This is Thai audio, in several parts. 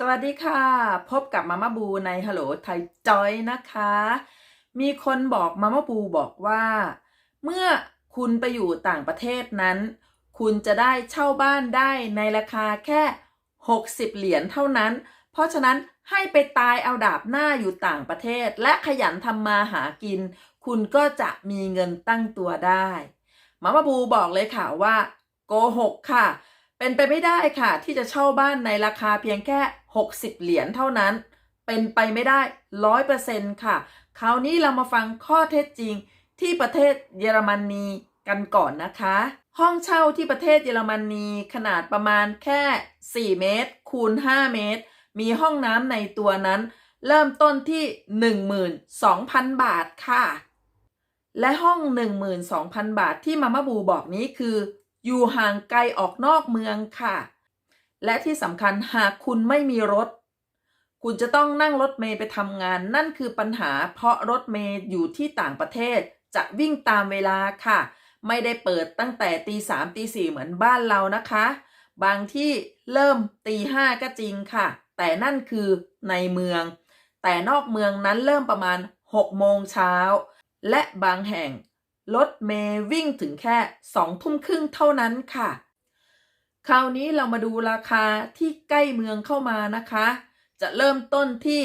สวัสดีค่ะ พบกับมาม่าบูในฮัลโหลไทยจอยนะคะ มีคนบอกมาม่าบูบอกว่า เมื่อคุณไปอยู่ต่างประเทศนั้น คุณจะได้เช่าบ้านได้ในราคาแค่ 60 เหรียญเท่านั้น เพราะฉะนั้นให้ไปตายเอาดาบหน้าอยู่ต่างประเทศ และขยันทำมาหากิน คุณก็จะมีเงินตั้งตัวได้มาม่าบูบอกเลยค่ะว่าโกหกค่ะ เป็นไปไม่ได้ค่ะ ที่จะเช่าบ้านในราคาเพียงแค่ 60 เหรียญเท่านั้น เป็นไปไม่ได้ร้อยเปอร์เซ็นต์ค่ะ คราวนี้เรามาฟังข้อเท็จจริงที่ประเทศเยอรมนีกันก่อนนะคะ ห้องเช่าที่ประเทศเยอรมนีขนาดประมาณแค่ 4 เมตร คูณ 5 เมตร มีห้องน้ำในตัวนั้น เริ่มต้นที่ 12,000 บาทค่ะ และห้อง 12,000 บาทที่มาม่าบูบอกนี้คือ อยู่ห่างไกลออกนอกเมืองค่ะ และที่สำคัญหากคุณไม่มีรถ คุณจะต้องนั่งรถเมย์ไปทำงาน นั่นคือปัญหา เพราะรถเมย์อยู่ที่ต่างประเทศ จะวิ่งตามเวลาค่ะ ไม่ได้เปิดตั้งแต่ตีสามตีสี่เหมือนบ้านเรานะคะ บางที่เริ่มตีห้าก็จริงค่ะ แต่นั่นคือในเมือง แต่นอกเมืองนั้นเริ่มประมาณ6โมงเช้า และบางแห่งรถเมย์วิ่งถึงแค่สองทุ่มครึ่งเท่านั้นค่ะ คราวนี้เรามาดูราคาที่ใกล้เมืองเข้ามานะคะ จะเริ่มต้นที่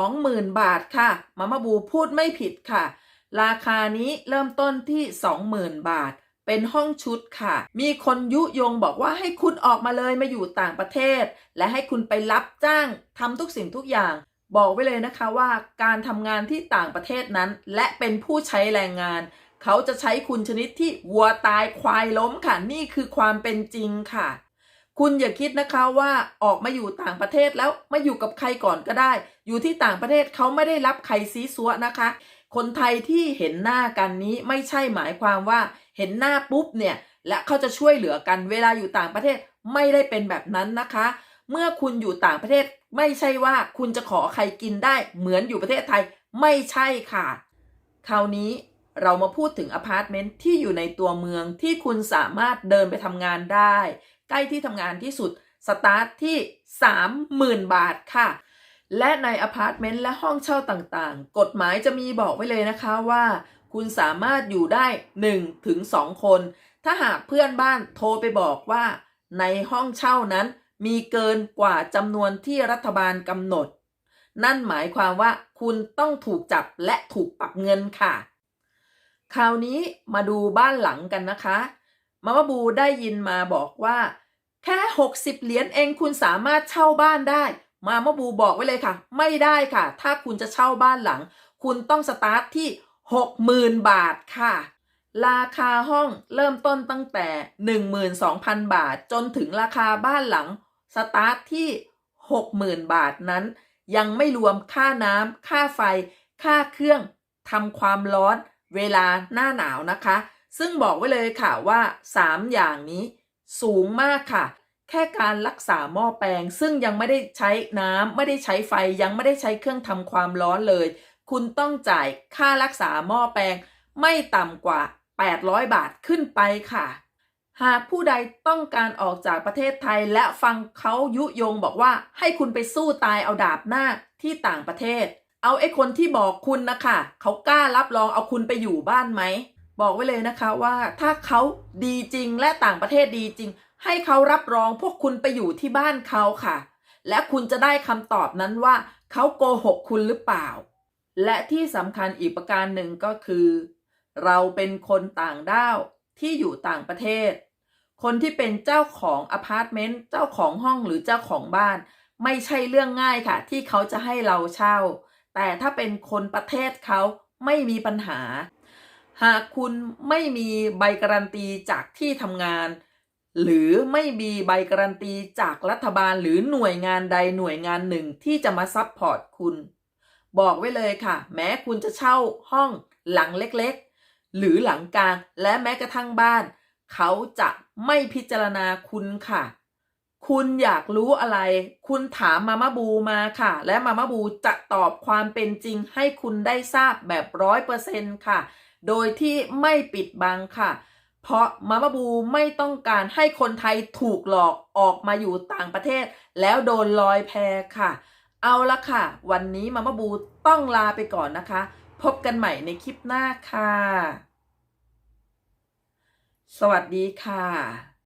20,000 บาทค่ะมามาบูพูดไม่ผิดค่ะ ราคานี้เริ่มต้นที่ 20,000 บาท เป็นห้องชุดค่ะ มีคนยุยงบอกว่าให้คุณออกมาเลยมาอยู่ต่างประเทศ และให้คุณไปรับจ้างทำทุกสิ่งทุกอย่างบอกไว้เลยนะคะว่าการทำงานที่ต่างประเทศนั้น และเป็นผู้ใช้แรงงาน เขาจะใช้คุณชนิดที่วัวตายควายล้มค่ะ นี่คือความเป็นจริงค่ะ คุณอย่าคิดนะคะว่าออกมาอยู่ต่างประเทศแล้วมาอยู่กับใครก่อนก็ได้ อยู่ที่ต่างประเทศเขาไม่ได้รับใครซีซัวนะคะ คนไทยที่เห็นหน้ากันนี้ไม่ใช่หมายความว่า เห็นหน้าปุ๊บเนี่ยและเขาจะช่วยเหลือกันเวลาอยู่ต่างประเทศไม่ได้เป็นแบบนั้นนะคะ เมื่อคุณอยู่ต่างประเทศไม่ใช่ว่าคุณจะขอใครกินได้เหมือนอยู่ประเทศไทยไม่ใช่ค่ะ คราวนี้ เรามาพูดถึงอพาร์ตเมนต์ที่อยู่ในตัวเมืองที่คุณสามารถเดินไปทำงานได้ ใกล้ที่ทำงานที่สุด สตาร์ทที่ 30,000 บาทค่ะ และในอพาร์ตเมนต์และห้องเช่าต่างๆ กฎหมายจะมีบอกไว้เลยนะคะว่า คุณสามารถอยู่ได้ 1-2ถึง2คน ถ้าหากเพื่อนบ้านโทรไปบอกว่าในห้องเช่านั้นมีเกินกว่าจำนวนที่รัฐบาลกำหนด นั่นหมายความว่าคุณต้องถูกจับและถูกปรับเงินค่ะ คราวนี้มาดูบ้านหลังกันนะคะ มามาบูได้ยินมาบอกว่า แค่ 60 เหรียญเองคุณสามารถเช่าบ้านได้ มามาบูบอกไว้เลยค่ะ ไม่ได้ค่ะ ถ้าคุณจะเช่าบ้านหลัง คุณต้องสตาร์ทที่ 60,000 บาทค่ะ ราคาห้องเริ่มต้นตั้งแต่ 12,000 บาท จนถึงราคาบ้านหลัง สตาร์ทที่ 60,000 บาทนั้น ยังไม่รวมค่าน้ำค่าไฟ ค่าเครื่องทำความร้อน เวลาหน้าหนาวนะคะ ซึ่งบอกไว้เลยค่ะว่า 3 อย่างนี้สูงมากค่ะ แค่การรักษาหม้อแปลง ซึ่งยังไม่ได้ใช้น้ำไม่ได้ใช้ไฟยังไม่ได้ใช้เครื่องทำความร้อนเลย คุณต้องจ่ายค่ารักษาหม้อแปลง ไม่ต่ำกว่า 800 บาทขึ้นไปค่ะหากผู้ใดต้องการออกจากประเทศไทยและฟังเขายุยงบอกว่าให้คุณไปสู้ตายเอาดาบหน้าที่ต่างประเทศ เอาไอ้คนที่บอกคุณนะคะเขากล้ารับรองเอาคุณไปอยู่บ้านไหม บอกไว้เลยนะคะว่าถ้าเขาดีจริงและต่างประเทศดีจริง ให้เขารับรองพวกคุณไปอยู่ที่บ้านเขาค่ะ และคุณจะได้คำตอบนั้นว่าเขาโกหกคุณหรือเปล่า และที่สำคัญอีกประการหนึ่งก็คือ เราเป็นคนต่างด้าวที่อยู่ต่างประเทศ คนที่เป็นเจ้าของอพาร์ตเมนต์เจ้าของห้องหรือเจ้าของบ้าน ไม่ใช่เรื่องง่ายค่ะ ที่เขาจะให้เราเช่า แต่ถ้าเป็นคนประเทศเขาไม่มีปัญหา หากคุณไม่มีใบการันตีจากที่ทำงาน หรือไม่มีใบการันตีจากรัฐบาลหรือหน่วยงานใดหน่วยงานหนึ่งที่จะมาซัพพอร์ตคุณ บอกไว้เลยค่ะ แม้คุณจะเช่าห้องหลังเล็กๆ หรือหลังกลางและแม้กระทั่งบ้าน เขาจะไม่พิจารณาคุณค่ะ คุณอยากรู้อะไร คุณถามมาม่าบูมาค่ะ และมาม่าบูจะตอบความเป็นจริงให้คุณได้ทราบแบบร้อยเปอร์เซ็นค่ะ โดยที่ไม่ปิดบังค่ะ เพราะมามาบูไม่ต้องการให้คนไทยถูกหลอกออกมาอยู่ต่างประเทศ แล้วโดนลอยแพค่ะ เอาละค่ะ วันนี้มามาบูต้องลาไปก่อนนะคะ พบกันใหม่ในคลิปหน้าค่ะ สวัสดีค่ะ